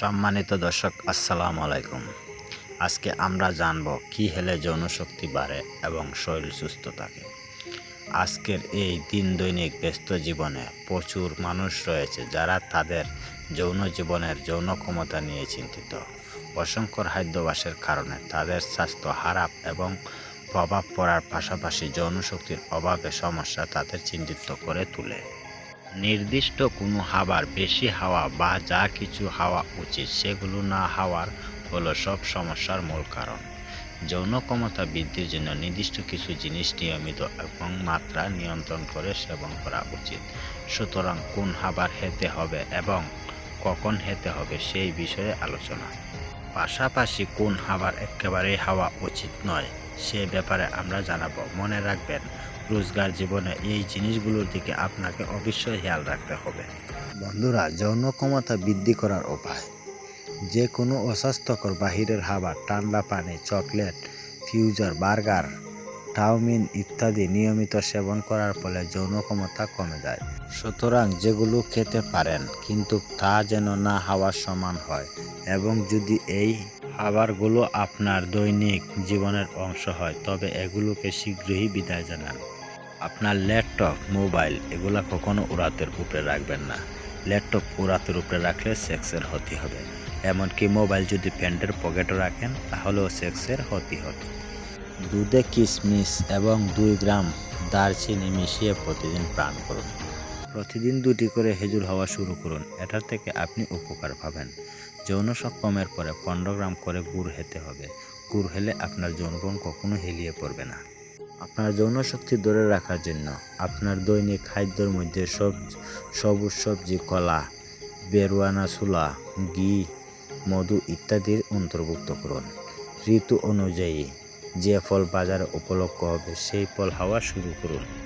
সম্মানিত দর্শক, আসসালামু আলাইকুম। আজকে আমরা জানব কি হলে যৌন শক্তি বাড়ে এবং শরীর সুস্থ থাকে। আজকের এই দিন দৈনিক ব্যস্ত জীবনে প্রচুর মানুষ রয়েছে যারা তাদের যৌন জীবনের যৌন ক্ষমতা নিয়ে চিন্তিত। অসংখ্য খাদ্যাভ্যাসের কারণে তাদের স্বাস্থ্য খারাপ এবং প্রভাব পড়ার পাশাপাশি যৌন শক্তির অভাবে সমস্যা তাদের চিন্তিত করে তোলে। নির্দিষ্ট কোনো খাবার, বেশি হাওয়া বা যা কিছু হাওয়া উচিত, সেগুলো না হওয়ার হলো সব সমস্যার মূল কারণ। যৌন ক্ষমতা বৃদ্ধির জন্য নির্দিষ্ট কিছু জিনিস নিয়মিত এবং মাত্রা নিয়ন্ত্রণ করে সেবন করা উচিত। সুতরাং কোন খাবার খেতে হবে এবং কখন খেতে হবে সেই বিষয়ে আলোচনা। পাশাপাশি কোন খাবার একেবারেই হওয়া উচিত নয়, সে ব্যাপারে আমরা জানাব। মনে রাখবেন রোজগার জীবনে এই জিনিসগুলোর দিকে আপনাকে অবশ্যই খেয়াল রাখতে হবে। বন্ধুরা যৌন ক্ষমতা বৃদ্ধি করার উপায়। যে কোনো অস্বাস্থ্যকর বাহিরের খাবার ঠান্ডা পানি, চকলেট, ফিউজার, বার্গার, টাউমিন ইত্যাদি নিয়মিত সেবন করার ফলে যৌন ক্ষমতা কমে যায়। সুতরাং যেগুলো খেতে পারেন, কিন্তু তা যেন না হাওয়ার সমান হয় এবং যদি এই খাবারগুলো আপনার দৈনিক জীবনের অংশ হয়, তবে এগুলোকে শীঘ্রই বিদায় জানান। আপনার ল্যাপটপ, মোবাইল, এগুলো কখনো উড়াতের উপরে রাখবেন না। ল্যাপটপ উড়াতের উপরে রাখলে সেক্সের ক্ষতি হবে। এমনকি মোবাইল যদি প্যান্টের পকেটে রাখেন, তাহলেও সেক্সের ক্ষতি হবে। দুধে কিশমিশ এবং দুই গ্রাম দারচিনি মিশিয়ে প্রতিদিন পান করুন। প্রতিদিন দুটি করে হেজুর হওয়া শুরু করুন। এটার থেকে আপনি উপকার পাবেন। যৌন সক্ষমের পরে পনেরো গ্রাম করে গুড় খেতে হবে। গুড় হেলে আপনার যৌনগুণ কখনো হেলিয়ে পড়বে না। আপনার যৌন শক্তি ধরে রাখার জন্য আপনার দৈনিক খাদ্যের মধ্যে সব সবুজ সবজি কলা, বেরুয়ানা ছোলা, ঘি, মধু ইত্যাদির অন্তর্ভুক্ত করুন। ঋতু অনুযায়ী যে ফল বাজারে উপলক্ষ হবে, সেই ফল হাওয়া শুরু করুন।